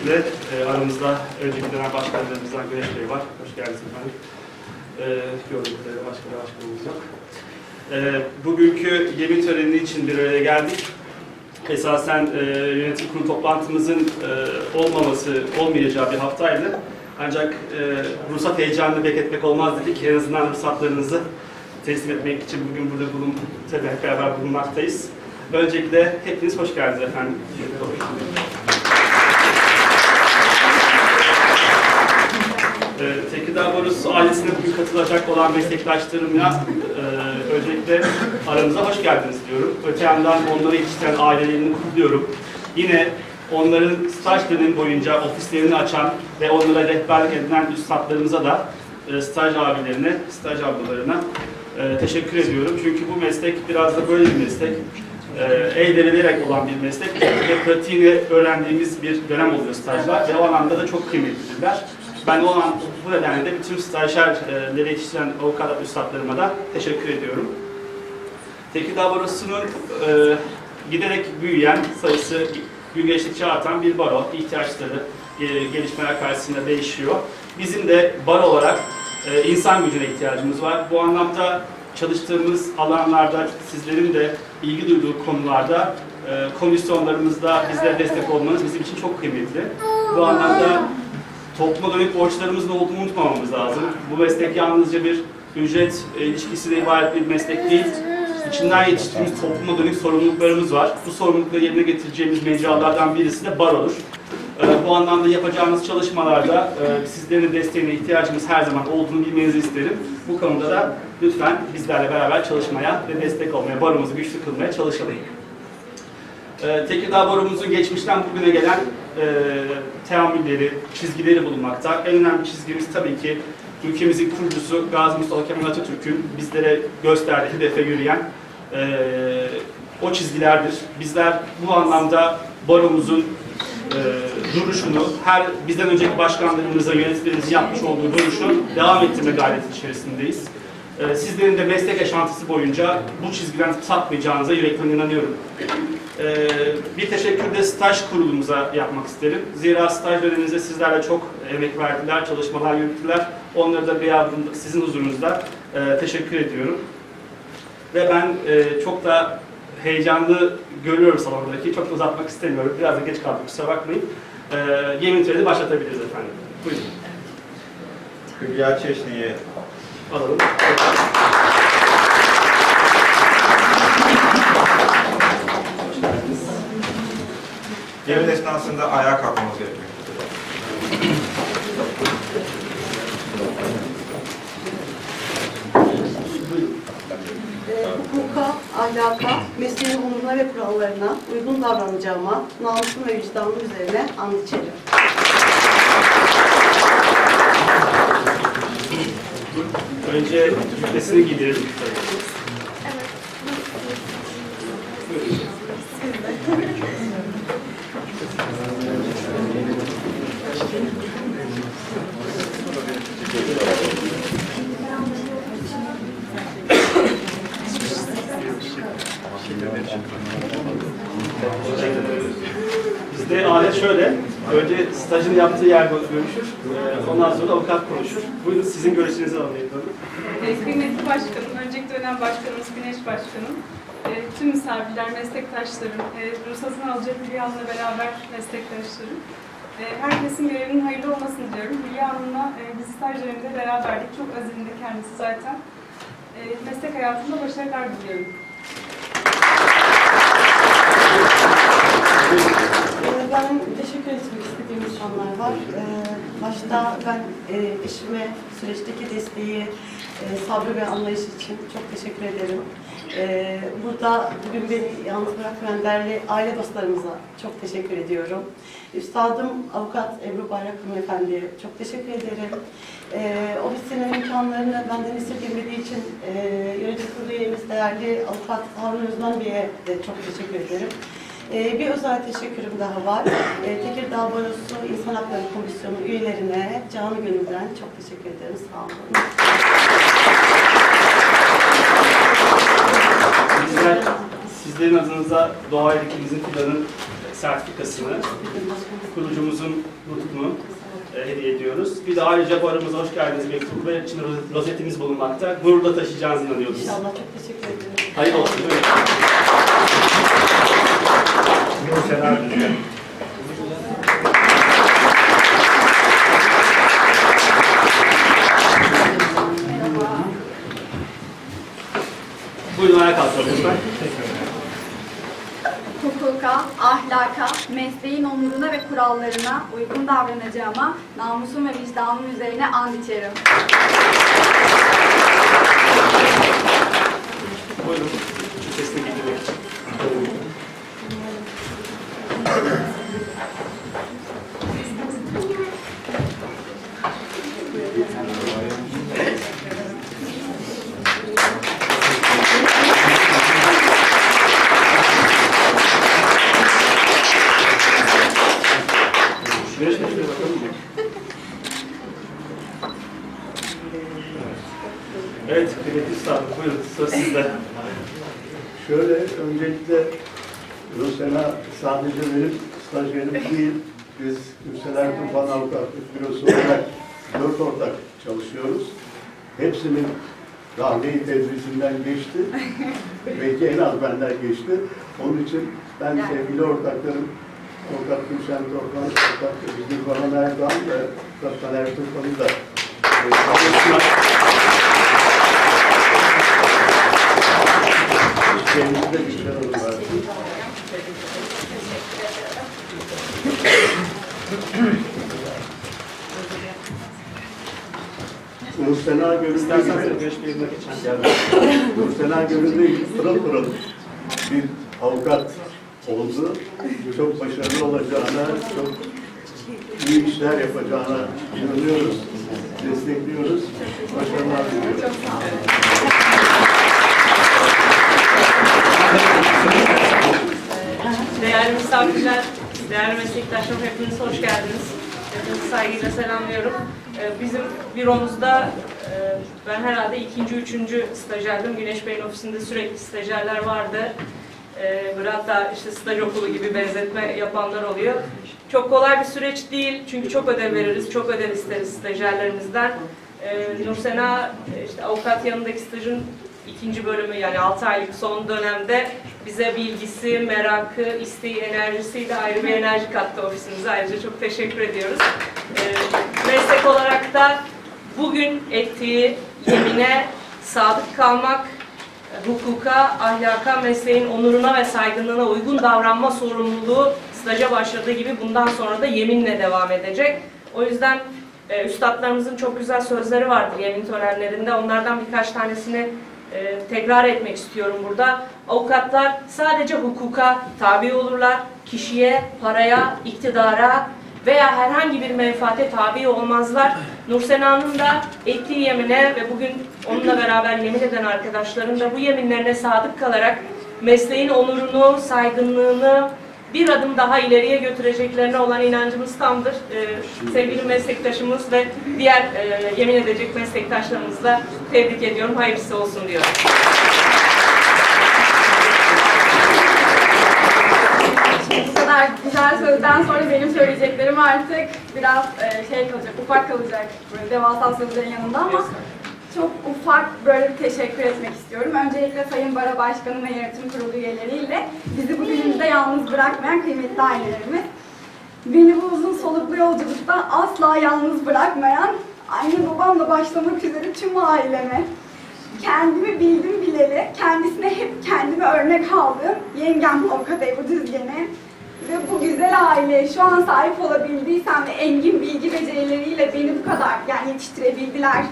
öncelikle e, aramızda önceki dönem başkanlarımızdan Güneş Bey var. Hoş geldiniz efendim. E, gördüğünüz üzere başka bir başkanımız yok. E, bugünkü yemin töreni için bir araya geldik. Esasen e, yönetim kurulu toplantımızın e, olmaması, olmayacağı bir haftaydı. Ancak e, ruhsat heyecanını bekletmek olmaz dedik. En azından ruhsatlarınızı teslim etmek için bugün burada bulun, hep beraber bulunmaktayız. Öncelikle hepiniz hoş geldiniz efendim. Ee, Tekirdağ Barosu ailesine bugün katılacak olan meslektaşlarımla e, öncelikle aramıza hoş geldiniz diyorum. Öte yandan onları yetiştiren ailelerini kutluyorum. Yine onların staj dönemi boyunca ofislerini açan ve onlara rehberlik edilen üstadlarımıza da e, staj abilerine, staj ablalarına e, teşekkür ediyorum. Çünkü bu meslek biraz da böyle bir meslek. E, el olan bir meslek ve pratiğini öğrendiğimiz bir dönem oluyor stajlar ve o anlamda da çok kıymetlidirler. Ben o an bu nedenle de bütün stajyerleri yetiştiren avukat üstadlarıma da teşekkür ediyorum. Tekirdağ Barosu'nun e, giderek büyüyen sayısı gün geçtikçe artan bir baro. ihtiyaçları e, gelişmeler karşısında değişiyor. Bizim de baro olarak e, insan gücüne ihtiyacımız var. Bu anlamda çalıştığımız alanlarda sizlerin de ilgi duyduğu konularda e, komisyonlarımızda bizlere destek olmanız bizim için çok kıymetli. Bu anlamda topluma dönük borçlarımızın olduğunu unutmamamız lazım. Bu meslek yalnızca bir ücret e, ilişkisiyle ibaret bir meslek değil. İçinden yetiştiğimiz topluma dönük sorumluluklarımız var. Bu sorumlulukları yerine getireceğimiz mecralardan birisi de barodur. E, Bu anlamda yapacağımız çalışmalarda e, sizlerin desteğine ihtiyacımız her zaman olduğunu bilmenizi isterim. Bu konuda da lütfen bizlerle beraber çalışmaya ve destek olmaya, baromuzu güçlü kılmaya çalışalım. Tekirdağ Baromuzun geçmişten bugüne gelen e, teamülleri, çizgileri bulunmakta. En önemli çizgimiz tabii ki ülkemizin kurucusu Gazi Mustafa Kemal Atatürk'ün bizlere gösterdiği hedefe yürüyen e, o çizgilerdir. Bizler bu anlamda baromuzun e, duruşunu, her bizden önceki başkanlarımızın, yöneticilerimizin yapmış olduğu duruşu devam ettirme gayreti içerisindeyiz. E, sizlerin de meslek yaşantısı boyunca bu çizgiden sapmayacağınıza yürekten inanıyorum. Ee, bir teşekkür de staj kurulumuza yapmak isterim. Zira staj döneminizde sizlerle çok emek verdiler, çalışmalar yürüttüler. Onları da bir yardım sizin huzurunuzda e, teşekkür ediyorum. Ve ben e, çok da heyecanlı görüyorum salondaki. Çok da uzatmak istemiyorum. Biraz da geç kaldık kusura bakmayın. E, yemin töreni başlatabiliriz efendim. Buyurun. Hülya Çeşni'yi Alalım. Yemin esnasında ayağa kalkmamız gerekiyor. e, hukuka, ahlaka, mesleğin onuruna ve kurallarına uygun davranacağıma, namusum ve vicdanım üzerine and içerim. Önce cübbesini giydirelim. Önce stajın yaptığı yer görüşür, e, ondan sonra avukat konuşur. Buyurun sizin görüşlerinizi alayım. E, Kıymetli Başkanım, önceki dönem Başkanımız Güneş Başkanım, e, tüm misafirler, meslektaşlarım, e, ruhsatını alacak Hülya Hanım'la beraber meslektaşlarım. E, Herkesin görevinin hayırlı olmasını diliyorum. Hülya Hanım'la e, biz staj döneminde beraberdik. Çok azimli kendisi zaten. E, Meslek hayatında başarılar diliyorum. Ee, Ben teşekkür etmek istediğim insanlar var. Ee, Başta ben e, eşime süreçteki desteği, e, sabrı ve anlayış için çok teşekkür ederim. Ee, Burada bugün beni yalnız bırakmayan değerli aile dostlarımıza çok teşekkür ediyorum. Üstadım Avukat Ebru Bayrakım Efendi'ye çok teşekkür ederim. Ee, Ofisinin imkanlarını benden esirgemediği için e, yönetim kurulu üyemiz değerli Avukat Harun Özmen Bey'e de çok teşekkür ederim. Ee, bir özel teşekkürüm daha var. Ee, Tekirdağ Barosu İnsan Hakları Komisyonu üyelerine canı gönülden çok teşekkür ederim. Sağ olun. Bizler sizlerin adınıza Doğa İlkimizin planın sertifikasını kurucumuzun Nutku'nu e, hediye ediyoruz. Bir de ayrıca bu aramıza hoş geldiniz mektubu ve içinde rozet- rozetimiz bulunmakta. Gururla taşıyacağınızı inanıyoruz. İnşallah çok teşekkür ederim. Hayırlı olsun. Nursel Düzgün. Buyurun ayağa kalkalım lütfen. hukuka, ahlaka, mesleğin onuruna ve kurallarına uygun davranacağıma namusum ve vicdanım üzerine and içerim. Buyurun. Sesini getirmek için. Güneş mi? Şöyle bakalım mı? Evet, kıymetli üstadım. Buyurun, söz sizde. Şöyle öncelikle Rusena sadece benim stajyerim değil, biz Yükselen Tufan Avukatlık Bürosu olarak ortak çalışıyoruz. Hepsinin dahliyi tedrisinden geçti. Belki en az benden geçti. Onun için ben sevgili ortaklarım, Avukat Gülşen Torkan, Avukat Bizim Baran Erdoğan ve Taner Tufan'ı da Kendinize bir şeyler olun versin. Nursena İsterseniz gibi, Nursena göründüğü gibi pırıl pırıl bir avukat oldu. Çok başarılı olacağına, çok iyi işler yapacağına inanıyoruz, destekliyoruz. Başarılar diliyoruz. Değerli misafirler, değerli meslektaşlarım hepiniz hoş geldiniz. Saygıyla selamlıyorum. Ee, Bizim büromuzda e, ben herhalde ikinci, üçüncü stajyerdim. Güneş Bey'in ofisinde sürekli stajyerler vardı. Ee, Böyle hatta işte staj okulu gibi benzetme yapanlar oluyor. Çok kolay bir süreç değil çünkü çok ödev veririz, çok ödev isteriz stajyerlerimizden. Ee, Nursena e, işte avukat yanındaki stajın ikinci bölümü yani 6 aylık son dönemde bize bilgisi, merakı, isteği, enerjisiyle ayrı bir enerji kattı ofisimize. Ayrıca çok teşekkür ediyoruz. Ee, meslek olarak da bugün ettiği yemine sadık kalmak, hukuka, ahlaka, mesleğin onuruna ve saygınlığına uygun davranma sorumluluğu staja başladığı gibi bundan sonra da yeminle devam edecek. O yüzden e, üstadlarımızın çok güzel sözleri vardır yemin törenlerinde. Onlardan birkaç tanesini e, tekrar etmek istiyorum burada. Avukatlar sadece hukuka tabi olurlar. Kişiye, paraya, iktidara veya herhangi bir menfaate tabi olmazlar. Nursena'nın da ettiği yemine ve bugün onunla beraber yemin eden arkadaşların da bu yeminlerine sadık kalarak mesleğin onurunu, saygınlığını bir adım daha ileriye götüreceklerine olan inancımız tamdır. Ee, sevgili meslektaşımız ve diğer e, yemin edecek meslektaşlarımızı da tebrik ediyorum. Hayırlısı olsun diyorum. Bu kadar güzel sözden sonra benim söyleyeceklerim artık biraz e, şey kalacak, ufak kalacak böyle devasa sözlerin yanında ama çok ufak böyle bir teşekkür etmek istiyorum. Öncelikle Sayın Bara Başkanı ve Yönetim Kurulu üyeleriyle bizi bugünümüzde yalnız bırakmayan kıymetli ailelerimiz. Beni bu uzun soluklu yolculukta asla yalnız bırakmayan anne babamla başlamak üzere tüm aileme, kendimi bildim bileli, kendisine hep kendime örnek aldığım yengem avukat Ebru Düzgen'e ve bu güzel aileye şu an sahip olabildiysem ve engin bilgi becerileriyle beni bu kadar yani yetiştirebildiler,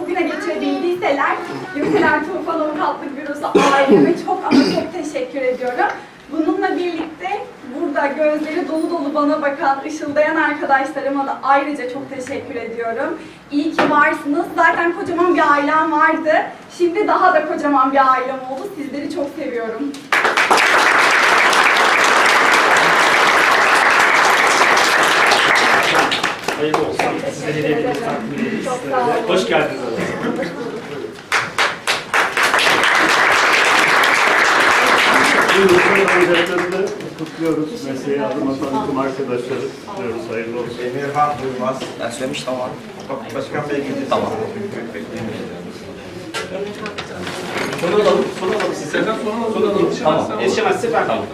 bugüne getirebildiyseler, Yükselen Tufan Avukatlık Bürosu aileme çok ama çok teşekkür ediyorum. Bununla birlikte burada gözleri dolu dolu bana bakan, ışıldayan arkadaşlarıma da ayrıca çok teşekkür ediyorum. İyi ki varsınız. Zaten kocaman bir ailem vardı. Şimdi daha da kocaman bir ailem oldu. Sizleri çok seviyorum. Hayırlı olsun. Size hediye edilmiş takdim olun. Hoş geldiniz. Buyurun. Kutluyoruz. Mesleğe adım atan tüm arkadaşları kutluyoruz. Hayırlı olsun. Emirhan Durmaz. Ben söylemiştim ama. Başkan Bey gidin. Tamam. Son alalım, son alalım sizden. Son alalım. Tamam. Yetişemezse ben. Tamam.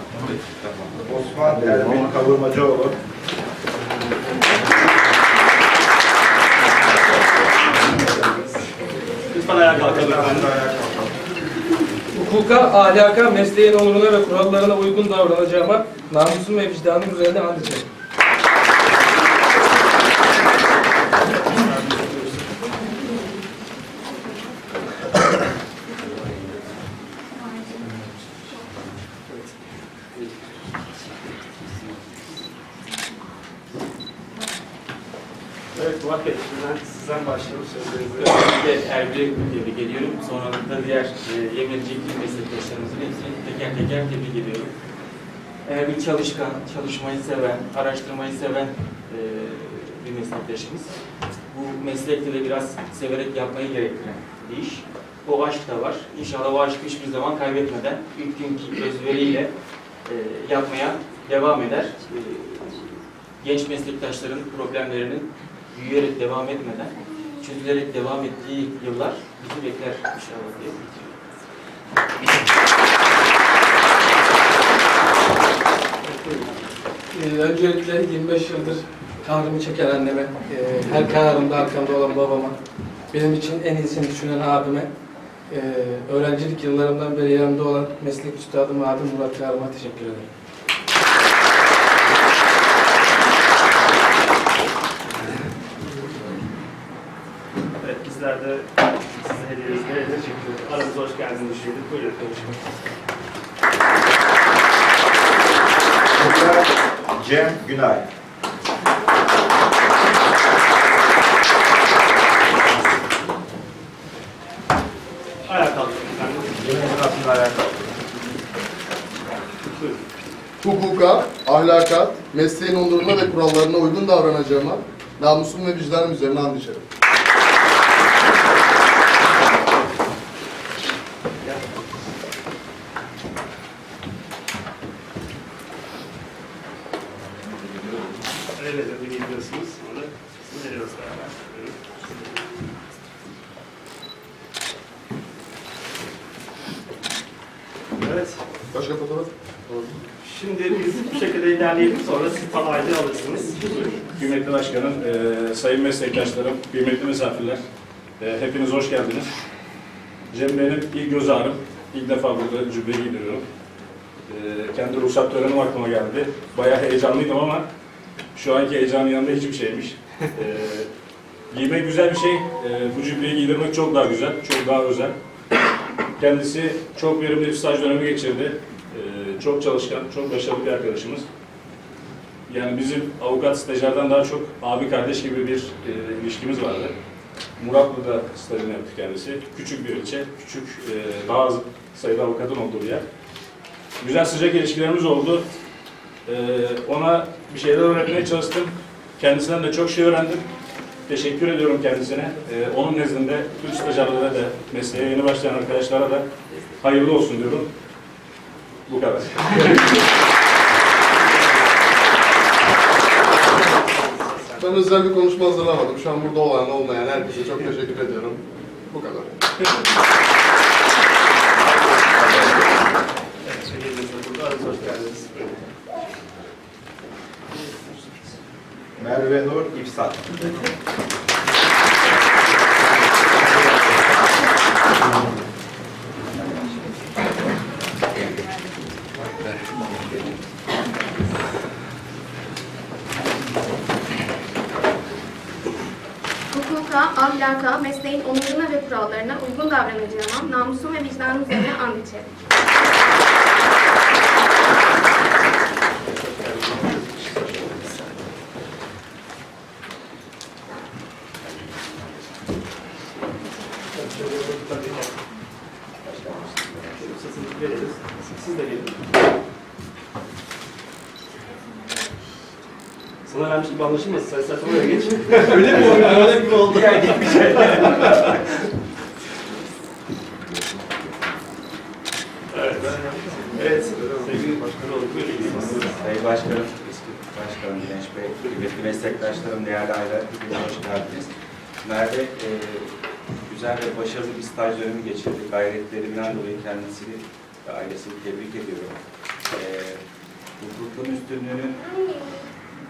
Osman Ermin Kavurmacıoğlu. Lütfen ayağa kalkalım efendim. Hukuka, ahlaka, mesleğin onuruna ve kurallarına uygun davranacağıma namusum ve vicdanım üzerine and içerim. Evet, Murat Bey, sizden, başlayalım sözlerinizi. Öncelikle Erbil'e tebrik ediyorum. Sonra da diğer e, yemediği meslektaşlarımızın hepsini teker teker tebrik ediyorum. Erbil çalışkan, çalışmayı seven, araştırmayı seven e, bir meslektaşımız. Bu meslekte de biraz severek yapmayı gerektiren bir iş. O aşk da var. İnşallah o aşkı hiçbir zaman kaybetmeden ilk günkü özveriyle e, yapmaya devam eder. E, genç meslektaşların problemlerinin büyüyerek devam etmeden çözülerek devam ettiği yıllar bizi bekler inşallah diye bitiriyorum. Ee, öncelikle 25 yıldır kahrımı çeken anneme, e, her kararımda arkamda olan babama, benim için en iyisini düşünen abime, e, öğrencilik yıllarımdan beri yanımda olan meslek üstadım Adem Murat Kahrım'a teşekkür ederim. Evet, bizler de size hediyenizi verelim. Aramıza hoş geldiniz diyelim. Buyurun. Burada Cem Günay. Ayağa kalkın efendim. Cem'in sırasında ayağa. Buyurun. hukuka, ahlaka, mesleğin onuruna ve kurallarına uygun davranacağıma namusum ve vicdanım üzerine and içerim. Evet, evet, gidiyorsunuz. Sonra sizi veriyoruz beraber. Buyurun. Evet, Başka fotoğraf? şimdi biz bu şekilde ilerleyelim. Sonra siz talaylı alırsınız. Kıymetli Başkanım, e, sayın meslektaşlarım, kıymetli misafirler, e, hepiniz hoş geldiniz. Cem benim ilk göz ağrım. İlk defa burada cübbe giydiriyorum. E, kendi ruhsat törenim aklıma geldi. Bayağı heyecanlıydım ama şu anki heyecanın yanında hiçbir şeymiş. E, giymek güzel bir şey. E, bu cübbeyi giydirmek çok daha güzel, çok daha özel. Kendisi çok verimli bir staj dönemi geçirdi. E, çok çalışkan, çok başarılı bir arkadaşımız. Yani bizim avukat stajyerden daha çok abi kardeş gibi bir e, ilişkimiz vardı. Muratlı'da stajını yaptı kendisi. Küçük bir ilçe, küçük e, daha az sayıda avukatın olduğu bir yer. Güzel sıcak ilişkilerimiz oldu. E, ona bir şeyler öğretmeye çalıştım. Kendisinden de çok şey öğrendim. Teşekkür ediyorum kendisine. E, onun nezdinde tüm stajyerlere de, mesleğe yeni başlayan arkadaşlara da hayırlı olsun diyorum. Bu kadar. Ben özel bir konuşma hazırlamadım. Şu an burada olan olmayan herkese çok teşekkür ediyorum. Bu kadar. Evet, hediyeniz de burada. Aramıza hoş geldiniz. Buyurun. Merve Nur İfsat. Hukuka, ahlaka, mesleğin onuruna ve kurallarına uygun davranacağıma namusum ve vicdanım üzerine and içerim. Şöyle yapalım, tabii. Şöyle ruhsatınızı veririz. Siz de gelin. Sana vermiş gibi anlaşılmasın. Sen zaten oraya geç. Öyle mi oldu? Öyle gibi oldu. Yani gitmiş. evet. Evet. Sevgili başkanım. Sayın Başkanım, eski Başkanım Güneş Bey, kıymetli meslektaşlarım, değerli hepinize hoş geldiniz. Merve e, güzel ve başarılı bir staj dönemi geçirdi. Gayretlerinden dolayı kendisini ve ailesini tebrik ediyorum. E, hukukun üstünlüğünün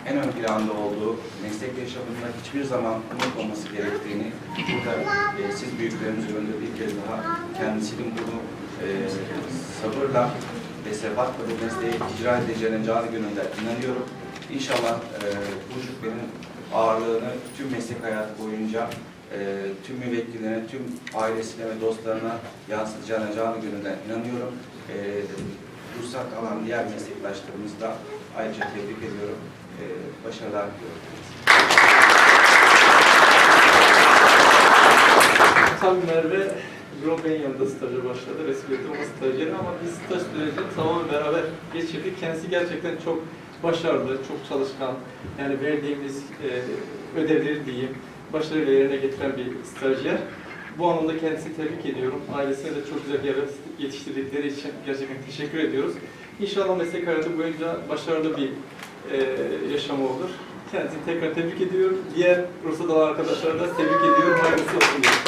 en ön planda olduğu meslek yaşamında hiçbir zaman unutmaması gerektiğini burada e, siz büyüklerimiz önünde bir kez daha kendisinin bunu e, sabırla ve sebatla bu mesleği icra edeceğine canı gönülden inanıyorum. İnşallah e, bu cübbenin ağırlığını tüm meslek hayatı boyunca e, tüm müvekkillerine, tüm ailesine ve dostlarına yansıtacağına gönülden inanıyorum. E, ruhsat alan diğer meslektaşlarımızı da ayrıca tebrik ediyorum. E, başarılar diliyorum. Tam Merve Robin yanında staja başladı. Resmiyeti o stajyeri ama biz staj sürecini tamamen beraber geçirdik. Kendisi gerçekten çok başarılı, çok çalışkan. Yani verdiğimiz e, ödevleri diyeyim, başarıyla yerine getiren bir stajyer. Bu anlamda kendisini tebrik ediyorum. Ailesine de çok güzel bir yere yetiştirdikleri için gerçekten teşekkür ediyoruz. İnşallah meslek hayatı boyunca başarılı bir e, yaşamı olur. Kendisini tekrar tebrik ediyorum. Diğer ruhsat alan arkadaşlara da tebrik ediyorum. Hayırlısı olsun diyorum.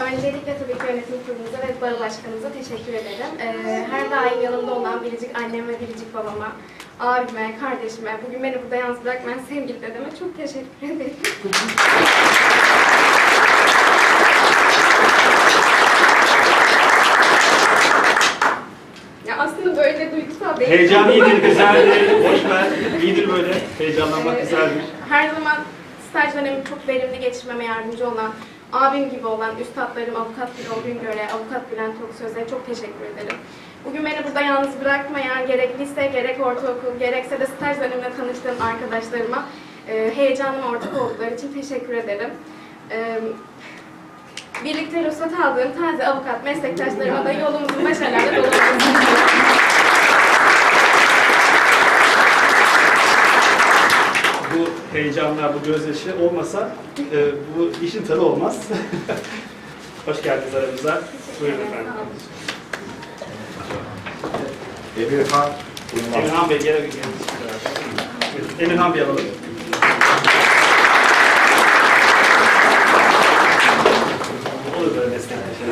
Öncelikle tabii ki yönetim kurulumuza ve baro başkanımıza teşekkür ederim. Ee, her daim yanımda olan biricik annem ve biricik babama, abime, kardeşime, bugün beni burada yalnız bırakmayan sevgili dedeme çok teşekkür ederim. ya aslında böyle duygusal değil. Heyecan iyidir, güzeldir, boş ver. İyidir böyle. Heyecanlanmak Evet. güzeldir. Her zaman staj dönemimi çok verimli geçirmeme yardımcı olan, abim gibi olan üstadlarım Avukat Birol Güngör'e, Avukat Bülent Toksöz'e çok teşekkür ederim. Bugün beni burada yalnız bırakmayan gerek lise, gerek ortaokul, gerekse de staj döneminde tanıştığım arkadaşlarıma e, heyecanıma ortak oldukları için teşekkür ederim. E, birlikte ruhsat aldığım taze avukat meslektaşlarıma da yolumuzun başarılarla dolu. Bu heyecanlar, bu gözyaşı olmasa e, bu işin tadı olmaz. Hoş geldiniz aramıza. Buyurun efendim. Emirhan Uyumaz. Emirhan Bey bir Buyurun. Emirhan Bey alalım. Olur böyle meslektaşlar.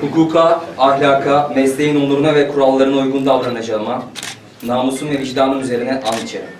Hukuka, ahlaka, mesleğin onuruna ve kurallarına uygun davranacağıma, namusum ve vicdanım üzerine and içerim.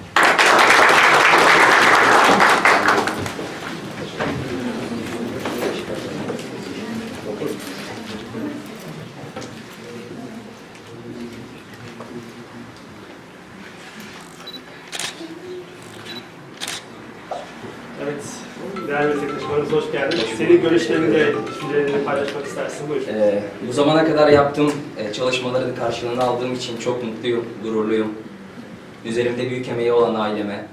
Kadar yaptığım e, çalışmaların karşılığını aldığım için çok mutluyum, gururluyum. Üzerimde büyük emeği olan aileme,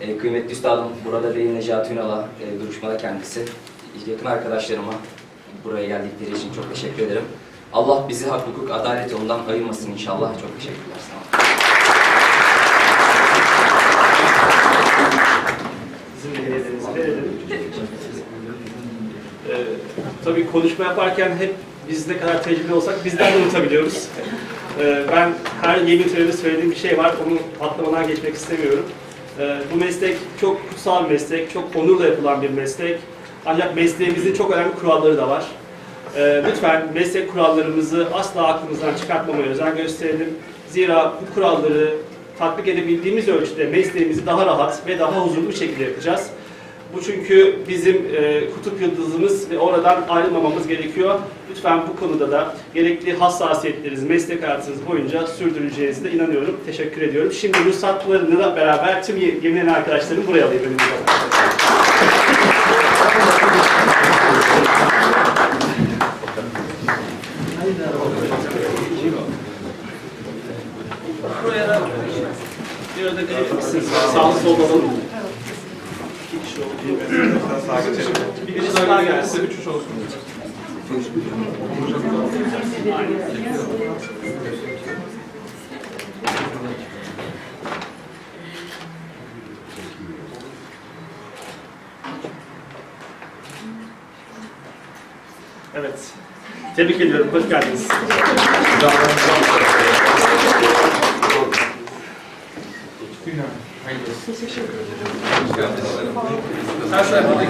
e, kıymetli üstadım burada değil Necati Ünal'a, e, duruşmada kendisi, yakın arkadaşlarıma buraya geldikleri için çok teşekkür ederim. Allah bizi hak, hukuk, adalet yolundan ayırmasın inşallah. Çok teşekkürler. Sağ. Ee, tabii konuşma yaparken hep biz ne kadar tecrübeli olsak bizden de unutabiliyoruz. Ee, ben her yemin töreninde söylediğim bir şey var, onu atlamadan geçmek istemiyorum. Ee, bu meslek çok kutsal bir meslek, çok onurla yapılan bir meslek. Ancak mesleğimizin çok önemli kuralları da var. Ee, lütfen meslek kurallarımızı asla aklımızdan çıkartmamaya özen gösterelim. Zira bu kuralları tatbik edebildiğimiz ölçüde mesleğimizi daha rahat ve daha huzurlu bir şekilde yapacağız. Bu çünkü bizim e, kutup yıldızımız ve oradan ayrılmamamız gerekiyor. Lütfen bu konuda da gerekli hassasiyetlerinizi meslek hayatınız boyunca sürdüreceğinize de inanıyorum. Teşekkür ediyorum. Şimdi ruhsatlarını beraber tüm ye- yemin eden arkadaşlarım buraya alayım önümüze. Buraya da gelebilirsiniz. Sağlı solda alalım. İki kişi oldu. Bir birisi daha gelsin. Üç üç olsun. Evet. Tebrik ediyorum. Hoş geldiniz. Her sayfadaki